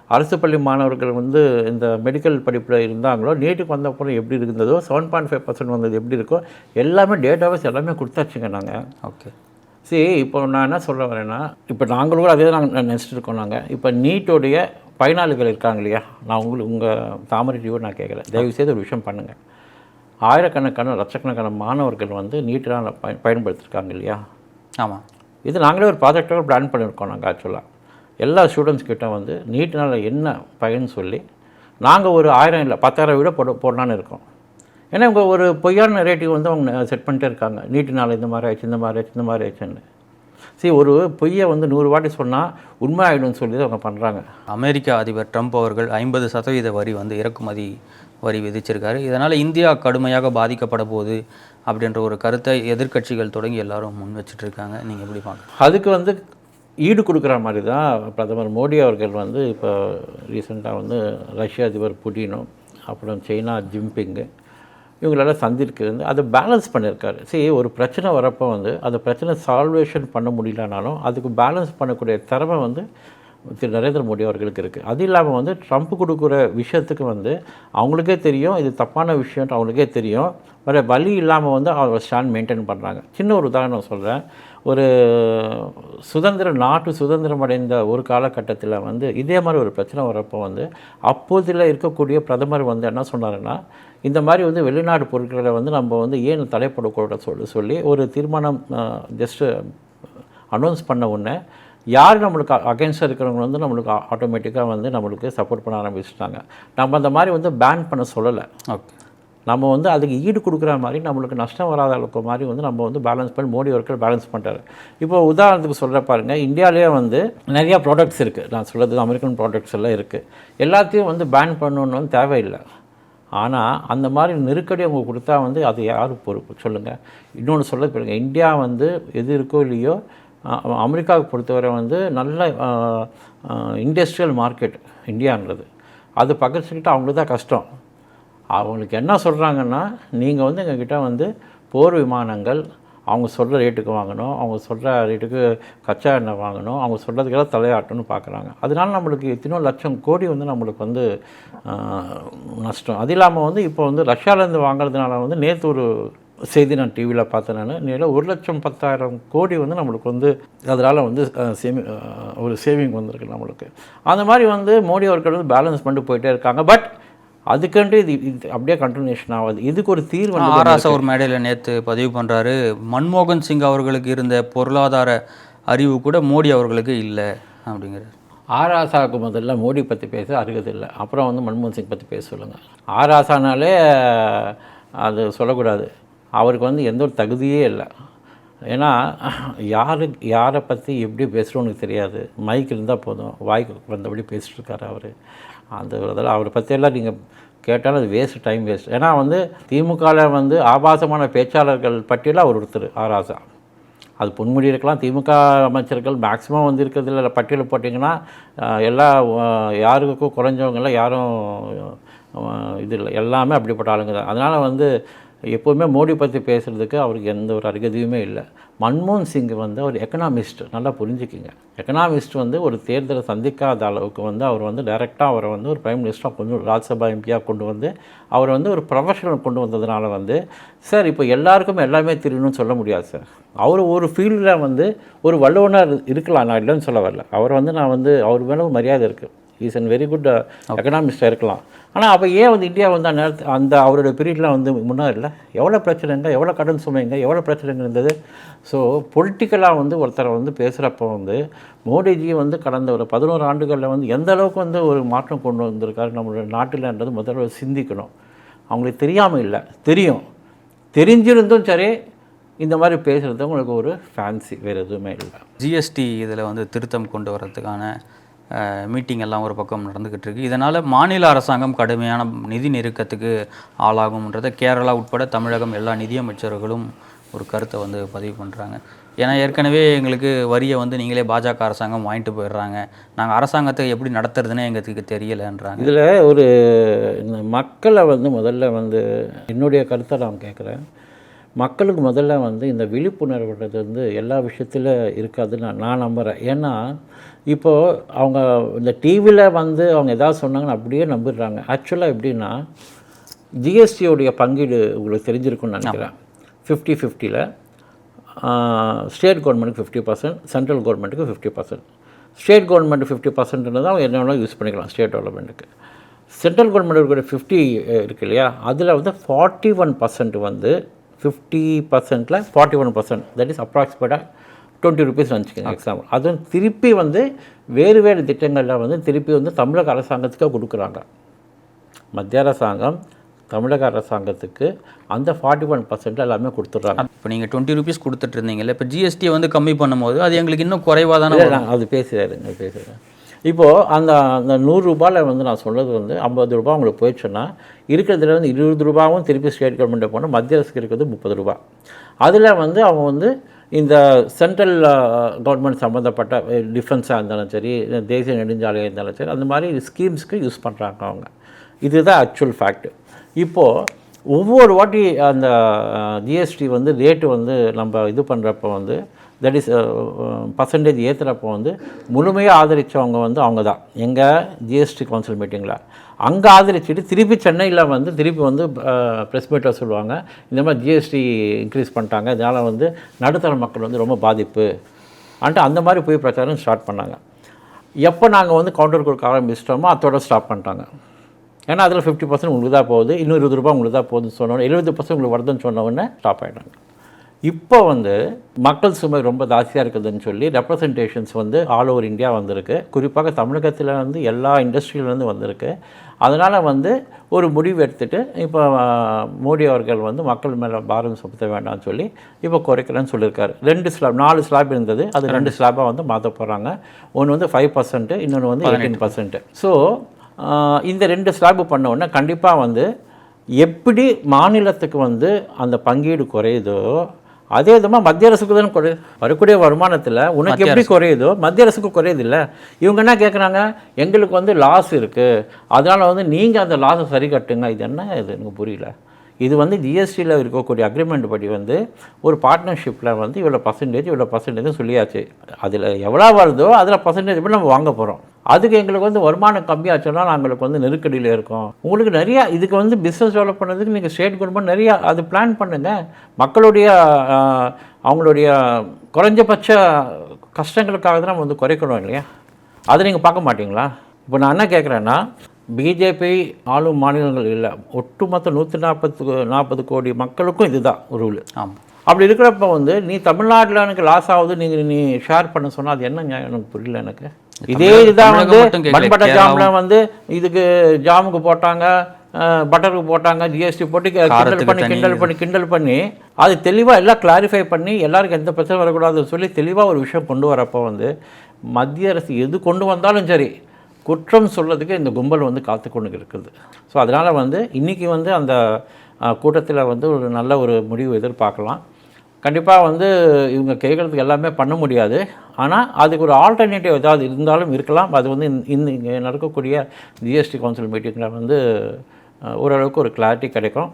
அரசு பள்ளி மாணவர்கள் வந்து இந்த மெடிக்கல் படிப்பில் இருந்தாங்களோ நீட்டுக்கு வந்த அப்புறம் எப்படி இருந்ததோ செவன் பாயிண்ட் ஃபைவ் பர்சன்ட் வந்தது எப்படி இருக்கோ எல்லாமே டேட்டாவேஸ் எல்லாமே கொடுத்தாச்சுங்க நாங்கள் ஓகே சரி இப்போ நான் என்ன சொல்ல வரேன்னா இப்போ நாங்களும் கூட அதே தான் நாங்கள் நினச்சிட்டு இருக்கோம் நாங்கள் இப்போ நீட்டோடைய பயனாளிகள் இருக்காங்க இல்லையா? நான் உங்களுக்கு உங்கள் தாமரை டிவியை நான் கேட்குறேன் தயவு செய்து ஒரு விஷயம் பண்ணுங்கள் ஆயிரக்கணக்கான லட்சக்கணக்கான மாணவர்கள் வந்து நீட்டினால் பயன் பயன்படுத்திருக்காங்க இல்லையா? ஆமாம் இது நாங்களே ஒரு ப்ராஜெக்டாக பிளான் பண்ணியிருக்கோம் நாங்கள் ஆக்சுவலாக எல்லா ஸ்டூடெண்ட்ஸ்கிட்ட வந்து நீட்டினால் என்ன பயன் சொல்லி நாங்கள் ஒரு ஆயிரம் இல்லை பத்தாயிரம் விட போட போடலான்னு இருக்கோம். ஏன்னா இவங்க ஒரு பொய்யான நரேட்டிவ் வந்து அவங்க செட் பண்ணிட்டே இருக்காங்க. நீட்டினால் இந்த மாதிரி ஆயிடுச்சு இந்த மாதிரி ஆயிடுச்சு இந்த மாதிரி ஆயிடுச்சுன்னு. சரி ஒரு பொய்யை வந்து நூறு வாட்டி சொன்னால் உண்மை ஆகிடும்னு சொல்லி அவங்க பண்ணுறாங்க அமெரிக்க அதிபர் ட்ரம்ப் அவர்கள் ஐம்பது சதவீத வரி வந்து இறக்குமதி வரி விதிச்சிருக்காரு. இதனால் இந்தியா கடுமையாக பாதிக்கப்பட போகுது. அப்படின்ற ஒரு கருத்தை எதிர்க்கட்சிகள் தொடங்கி எல்லாரும் முன் வச்சுட்டு இருக்காங்க நீங்கள் எப்படி பார்க்குறீங்க? அதுக்கு வந்து ஈடு கொடுக்குற மாதிரி தான் பிரதமர் மோடி அவர்கள் வந்து இப்போ ரீசெண்டாக வந்து ரஷ்ய அதிபர் புட்டினும் அப்புறம் சைனா ஜிம்பிங்கு இவங்களெல்லாம் சந்திருக்கிறது அதை பேலன்ஸ் பண்ணியிருக்காரு. சரி ஒரு பிரச்சனை வரப்போ வந்து அந்த பிரச்சனை சால்வேஷன் பண்ண முடியலனாலும் அதுக்கு பேலன்ஸ் பண்ணக்கூடிய திறமை வந்து திரு நரேந்திர மோடி அவர்களுக்கு இருக்குது அது இல்லாமல் வந்து ட்ரம்ப் கொடுக்குற விஷயத்துக்கு வந்து அவங்களுக்கே தெரியும் இது தப்பான விஷயம்னு அவங்களுக்கே தெரியும். வேறு வழி இல்லாமல் வந்து அவங்க ஸ்டாண்ட் மெயின்டைன் பண்ணுறாங்க சின்ன ஒரு உதாரணம் சொல்கிறேன் ஒரு சுதந்திர நாட்டு சுதந்திரம் அடைந்த ஒரு காலகட்டத்தில் வந்து இதே மாதிரி ஒரு பிரச்சனை வரப்போ வந்து அப்போதில் இருக்கக்கூடிய பிரதமர் வந்து என்ன சொன்னாருன்னா இந்த மாதிரி வந்து வெளிநாடு பொருட்களை வந்து நம்ம வந்து ஏன் தடைப்படக்கூடாது சொல்லி சொல்லி ஒரு தீர்மானம் ஜஸ்ட்டு அனௌன்ஸ் பண்ண உடனே யார் நம்மளுக்கு அகேன்ஸ்டாக இருக்கிறவங்க வந்து நம்மளுக்கு ஆட்டோமேட்டிக்காக வந்து நம்மளுக்கு சப்போர்ட் பண்ண ஆரம்பிச்சிட்டாங்க. நம்ம அந்த மாதிரி வந்து பேன் பண்ண சொல்லலை. ஓகே நம்ம வந்து அதுக்கு ஈடு கொடுக்குற மாதிரி நம்மளுக்கு நஷ்டம் வராத அளவுக்கு மாதிரி வந்து நம்ம வந்து பேலன்ஸ் பண்ணி மோடி அவர்கள் பேலன்ஸ் பண்ணுறாரு இப்போ உதாரணத்துக்கு சொல்கிற பாருங்க இந்தியாவிலேயே வந்து நிறையா ப்ராடக்ட்ஸ் இருக்குது நான் சொல்கிறது அமெரிக்கன் ப்ராடக்ட்ஸ் எல்லாம் இருக்குது எல்லாத்தையும் வந்து பேன் பண்ணணுன்னு வந்து தேவையில்லை. ஆனால் அந்த மாதிரி நெருக்கடி அவங்க கொடுத்தா வந்து அது யார் பொறுப்பு? சொல்லுங்கள் இன்னொன்று சொல்ல இந்தியா வந்து எது இருக்கோ இல்லையோ அமெரிக்காவை பொறுத்தவரை வந்து நல்ல இண்டஸ்ட்ரியல் மார்க்கெட் இந்தியான்றது. அது பக்கத்துக்கிட்ட அவங்களுக்கு தான் கஷ்டம். அவங்களுக்கு என்ன சொல்கிறாங்கன்னா நீங்கள் வந்து எங்ககிட்ட வந்து போர் விமானங்கள் அவங்க சொல்கிற ரேட்டுக்கு வாங்கணும் அவங்க சொல்கிற ரேட்டுக்கு கச்சா எண்ணெய் வாங்கணும் அவங்க சொல்கிறதுக்கெல்லாம் தலையாட்டணும்னு பார்க்குறாங்க அதனால நம்மளுக்கு எத்தனையோ லட்சம் கோடி வந்து நம்மளுக்கு வந்து நஷ்டம். அது இல்லாமல் வந்து இப்போ வந்து ரஷ்யாவிலேருந்து வாங்குறதுனால வந்து நேற்று ஒரு செய்தி நான் டிவியில் பார்த்தேன் நான் நேரில் ஒரு லட்சம் பத்தாயிரம் கோடி வந்து நம்மளுக்கு வந்து அதனால் வந்து சேமி ஒரு சேவிங் வந்திருக்கு நம்மளுக்கு. அந்த மாதிரி வந்து மோடி அவர்கள் வந்து பேலன்ஸ் பண்ணிட்டு போயிட்டே இருக்காங்க. பட் அதுக்கண்டு இது இது அப்படியே கண்டினியூஷன் ஆகுது. இதுக்கு ஒரு தீர்வு ஆராசா ஒரு மேடையில் நேற்று பதிவு பண்ணுறாரு மன்மோகன் சிங் அவர்களுக்கு இருந்த பொருளாதார அறிவு கூட மோடி அவர்களுக்கு இல்லை அப்படிங்கிறார். ஆர் ஆசாவுக்கு முதல்ல மோடி பற்றி பேச அருகதில்லை அப்புறம் வந்து மன்மோகன் சிங் பற்றி பேச சொல்லுங்கள் ஆர் ஆசானாலே அது சொல்லக்கூடாது. அவருக்கு வந்து எந்த ஒரு தகுதியே இல்லை. ஏன்னா யாரு யாரை பற்றி எப்படி பேசுகிறோன்னு தெரியாது. மைக் இருந்தால் போதும். வாய்க்கு வந்தபடி பேசிட்டு இருக்காரு அவர். அந்த இதெல்லாம் அவரை பற்றியெல்லாம் நீங்கள் கேட்டாலும் அது வேஸ்ட் டைம் வேஸ்ட் ஏன்னா வந்து திமுகவில் வந்து ஆபாசமான பேச்சாளர்கள் பட்டியலில் அவர் ஒருத்தர் ஆராசா அது பொன்முடி இருக்கலாம். திமுக அமைச்சர்கள் மேக்ஸிமம் வந்து இருக்கிறதுல பட்டியலில் போட்டிங்கன்னா எல்லா யாருக்கும் குறைஞ்சவங்கெல்லாம் யாரும் இது இல்லை. எல்லாமே அப்படிப்பட்ட ஆளுங்க தான். அதனால் வந்து எப்போவுமே மோடி பற்றி பேசுகிறதுக்கு அவருக்கு எந்த ஒரு அருகதையுமே இல்லை. மன்மோகன் சிங் வந்து அவர் எக்கனாமிஸ்ட் நல்லா புரிஞ்சுக்கிங்க. எக்கனாமிஸ்ட் வந்து ஒரு தேர்தலை சந்திக்காத அளவுக்கு வந்து அவர் வந்து டைரெக்டாக அவரை வந்து ஒரு பிரைம் மினிஸ்டராக கொண்டு ராஜ்யசபா எம்பியாக கொண்டு வந்து அவர் வந்து ஒரு ப்ரொஃபஷனல் கொண்டு வந்ததுனால வந்து சார் இப்போ எல்லாருக்கும் எல்லாமே தெரியணும்னு சொல்ல முடியாது சார். அவர் ஒரு ஃபீல்டில் வந்து ஒரு வல்லுவனாக இருக்கலாம். நான் இல்லைன்னு சொல்ல வரல. அவர் வந்து நான் வந்து அவர் மேலே மரியாதை இருக்குது இஸ் அன் வெரி குட் எக்கனாமிஸ்டாக இருக்கலாம். ஆனால் அப்போ ஏன் வந்து இந்தியா வந்து அந்த நேரத்து அந்த அவரோட பீரியடில் வந்து முன்னாடி இல்லை? எவ்வளோ பிரச்சனைங்க எவ்வளோ கடன் சுமைங்க எவ்வளோ பிரச்சனைங்க இருந்தது? ஸோ பொலிட்டிக்கலாக வந்து ஒருத்தரை வந்து பேசுகிறப்போ வந்து மோடிஜி வந்து கடந்த ஒரு பதினோரு ஆண்டுகளில் வந்து எந்த அளவுக்கு வந்து ஒரு மாற்றம் கொண்டு வந்திருக்காரு நம்மளுடைய நாட்டில்ன்றது முதல்ல சிந்திக்கணும். அவங்களுக்கு தெரியாமல் இல்லை. தெரியும். தெரிஞ்சிருந்தும் சரி இந்த மாதிரி பேசுகிறது உங்களுக்கு ஒரு ஃபேன்சி வேறு எதுவுமே இல்லை. ஜிஎஸ்டி இதில் வந்து திருத்தம் கொண்டு வரதுக்கான மீட்டிங் எல்லாம் ஒரு பக்கம் நடந்துக்கிட்டு இருக்கு இதனால் மாநில அரசாங்கம் கடுமையான நிதி நெருக்கத்துக்கு ஆளாகும்ன்றதை கேரளா உட்பட தமிழகம் எல்லா நிதியமைச்சர்களும் ஒரு கருத்தை வந்து பதிவு பண்ணுறாங்க ஏன்னா ஏற்கனவே எங்களுக்கு வரியை வந்து நீங்களே பாஜக அரசாங்கம் வாங்கிட்டு போயிடுறாங்க. நாங்கள் அரசாங்கத்தை எப்படி நடத்துறதுன்னு எங்களுக்கு தெரியலைன்றாங்க. இதில் ஒரு இந்த மக்களை வந்து முதல்ல வந்து என்னுடைய கருத்தை நான் கேட்குறேன் மக்களுக்கு முதல்ல வந்து இந்த விழிப்புணர்வுன்றது வந்து எல்லா விஷயத்தில் இருக்காதுன்னு நான் நான் நம்புகிறேன் ஏன்னா இப்போது அவங்க இந்த டிவியில் வந்து அவங்க எதாவது சொன்னாங்கன்னு அப்படியே நம்பிடுறாங்க. ஆக்சுவலாக எப்படின்னா ஜிஎஸ்டியோடைய பங்கீடு உங்களுக்கு தெரிஞ்சிருக்கும்னு நினைக்கிறேன். ஃபிஃப்டி ஃபிஃப்டியில் ஸ்டேட் கவர்மெண்ட்டுக்கு ஃபிஃப்டி பர்சன்ட் சென்ட்ரல் கவர்மெண்ட்டுக்கு fifty percent state government fifty பர்சன்ட்னு அவங்க என்ன வேணாலும் யூஸ் பண்ணிக்கலாம் ஸ்டேட் டெவலப்மெண்ட்டுக்கு சென்ட்ரல் கவர்மெண்ட் இருக்கிற ஃபிஃப்டி இருக்கு இல்லையா? அதில் வந்து ஃபார்ட்டி ஒன் பர்சன்ட் வந்து fifty பர்சன்ட்டில் forty one percent that is அப்ராக்சிமேட்டாக டுவெண்ட்டி ருபீஸ் வச்சுக்கோங்க எக்ஸாம்பிள் அதுவும் திருப்பி வந்து வேறு வேறு திட்டங்களில் வந்து திருப்பி வந்து தமிழக அரசாங்கத்துக்கு கொடுக்குறாங்க. மத்திய அரசாங்கம் தமிழக அரசாங்கத்துக்கு அந்த ஃபார்ட்டி ஒன் பர்சன்ட் எல்லாமே கொடுத்துட்றாங்க. இப்போ நீங்கள் டுவெண்ட்டி ருபீஸ் கொடுத்துட்டு இருந்தீங்கல்ல இப்போ ஜிஎஸ்டியை வந்து கம்மி பண்ணும்போது அது எங்களுக்கு இன்னும் குறைவாக தானே நான் அது பேசுகிறாருங்க பேசுகிறேன் இப்போது அந்த அந்த நூறுரூபாவில் வந்து நான் சொல்கிறது வந்து ஐம்பது ரூபா உங்களுக்கு போயிடுச்சுன்னா இருக்கிறதுல வந்து இருபது ரூபாவும் திருப்பி ஸ்டேட் கவர்மெண்ட்டை போனால் மத்திய அரசுக்கு இருக்கிறது முப்பது ரூபா. அதில் வந்து அவங்க வந்து இந்த சென்ட்ரல் கவர்மெண்ட் சம்மந்தப்பட்ட டிஃபென்ஸாக இருந்தாலும் சரி தேசிய நெடுஞ்சாலையாக இருந்தாலும் சரி அந்த மாதிரி ஸ்கீம்ஸ்க்கு யூஸ் பண்ணுறாங்க அவங்க. இதுதான் ஆக்சுவல் ஃபேக்ட் இப்போது ஒவ்வொரு வாட்டி அந்த uh, ஜிஎஸ்டி வந்து ரேட்டு வந்து நம்ம இது பண்ணுறப்ப வந்து தட் இஸ் பர்சன்டேஜ் ஏற்றுறப்போ வந்து முழுமையாக ஆதரித்தவங்க வந்து அவங்க தான் எங்கள் ஜிஎஸ்டி கவுன்சில் மீட்டிங்கில் அங்கே ஆதரிச்சுட்டு திருப்பி சென்னையில் வந்து திருப்பி வந்து ப்ரெஸ் மீட்டை சொல்லுவாங்க. இந்த மாதிரி ஜிஎஸ்டி இன்க்ரீஸ் பண்ணிட்டாங்க. இதனால் வந்து நடுத்தர மக்கள் வந்து ரொம்ப பாதிப்பு. அன்ட்டு அந்த மாதிரி போய் பிரச்சாரம் ஸ்டார்ட் பண்ணாங்க. எப்போ நாங்கள் வந்து கவுண்டர் கொடுக்க ஆரம்பிச்சிட்டோமோ அதோட ஸ்டாப் பண்ணிட்டாங்க. ஏன்னா அதில் ஃபிஃப்டி பர்சன்ட் உங்களுக்கு தான் போகுது. இன்னும் இருபது ரூபா உங்களுக்கு தான் போகுதுன்னு சொன்னோன்னே எழுபது பர்சன்ட் உங்களுக்கு வருதுன்னு சொன்ன ஸ்டாப் ஆகிட்டாங்க இப்போ வந்து மக்கள் சுமை ரொம்ப ஜாஸ்தியாக இருக்குதுன்னு சொல்லி ரெப்ரசன்டேஷன்ஸ் வந்து ஆல் ஓவர் இந்தியா வந்திருக்கு. குறிப்பாக தமிழகத்தில் வந்து எல்லா இண்டஸ்ட்ரியிலேருந்து வந்திருக்கு. அதனால் வந்து ஒரு முடிவு எடுத்துட்டு இப்போ மோடி அவர்கள் வந்து மக்கள் மேலே பாரம் சுமத்த வேண்டாம்னு சொல்லி இப்போ குறைக்கிறேன்னு சொல்லியிருக்காரு. ரெண்டு ஸ்லாப் நாலு ஸ்லாப் இருந்தது. அது ரெண்டு. ஸ்லாபாக வந்து மாற்ற போகிறாங்க ஒன்று வந்து ஃபைவ் பர்சன்ட் இன்னொன்று வந்து எயிட்டீன் பர்சன்ட் ஸோ இந்த ரெண்டு ஸ்லாப் பண்ண உடனே கண்டிப்பாக வந்து எப்படி மாநிலத்துக்கு வந்து அந்த பங்கீடு குறையுதோ அதே விதமாக மத்திய அரசுக்கு தானே குறை வரக்கூடிய வருமானத்தில் உனக்கு எப்படி குறையுதோ மத்திய அரசுக்கு குறையுது இல்லை. இவங்க என்ன கேட்குறாங்க எங்களுக்கு வந்து லாஸ் இருக்குது அதனால் வந்து நீங்கள் அந்த லாஸை சரி கட்டுங்க. இது என்ன? இது எனக்கு புரியல. இது வந்து ஜிஎஸ்டியில் இருக்கக்கூடிய அக்ரிமெண்ட் படி வந்து ஒரு பார்ட்னர்ஷிப்பில் வந்து இவ்வளோ பர்சன்டேஜ் இவ்வளோ பர்சன்டேஜ் சொல்லியாச்சு. அதில் எவ்வளோ வருதோ அதில் பர்சன்டேஜ் போய் நம்ம வாங்க போகிறோம் அதுக்கு எங்களுக்கு வந்து வருமானம் கம்மியாச்சுன்னா நாங்களுக்கு வந்து நெருக்கடியில் இருக்கோம். உங்களுக்கு நிறையா இதுக்கு வந்து பிஸ்னஸ் டெவலப் பண்ணுறதுக்கு நீங்கள் ஸ்டேட் கவர்மெண்ட் நிறையா அது பிளான் பண்ணுங்கள் மக்களுடைய அவங்களுடைய குறைஞ்சபட்ச கஷ்டங்களுக்காக தான் நம்ம வந்து குறைக்கணும் இல்லையா? அதை நீங்கள் பார்க்க மாட்டிங்களா? இப்போ நான் என்ன கேட்குறேன்னா பிஜேபி ஆளும் மாநிலங்கள் இல்லை. ஒட்டுமொத்த நூற்றி நாற்பத்து நாற்பது கோடி மக்களுக்கும் இதுதான் ரூல் ஆமாம் அப்படி இருக்கிறப்ப வந்து நீ தமிழ்நாட்டில் எனக்கு லாஸ் ஆகுது நீங்கள் நீ ஷேர் பண்ண சொன்னால் அது என்ன நியாயம்? எனக்கு புரியல எனக்கு. இதே இதுதான் வந்து கேரளாவும். ஜாமில் வந்து இதுக்கு ஜாமுக்கு போட்டாங்க பட்டருக்கு போட்டாங்க ஜிஎஸ்டி போட்டு கிண்டல் பண்ணி கிண்டல் பண்ணி கிண்டல் பண்ணி அது தெளிவாக எல்லாம் கிளாரிஃபை பண்ணி எல்லாருக்கும் எந்த பிரச்சனை வரக்கூடாதுன்னு சொல்லி தெளிவாக ஒரு விஷயம் கொண்டு வரப்போ வந்து மத்திய அரசு எது கொண்டு வந்தாலும் சரி குற்றம் சொல்றதுக்கு இந்த கும்பல் வந்து காத்து கொண்டு இருக்குது. ஸோ அதனால் வந்து இன்றைக்கி வந்து அந்த கூட்டத்தில் வந்து ஒரு நல்ல ஒரு முடிவு எதிர்பார்க்கலாம். கண்டிப்பாக வந்து இவங்க கேட்குறதுக்கு எல்லாமே பண்ண முடியாது. ஆனால் அதுக்கு ஒரு ஆல்டர்னேட்டிவ் ஏதாவது இருந்தாலும் இருக்கலாம். அது வந்து இந்த- இங்கே நடக்கக்கூடிய ஜிஎஸ்டி கவுன்சில் மீட்டிங்கில் வந்து ஓரளவுக்கு ஒரு கிளாரிட்டி கிடைக்கும்.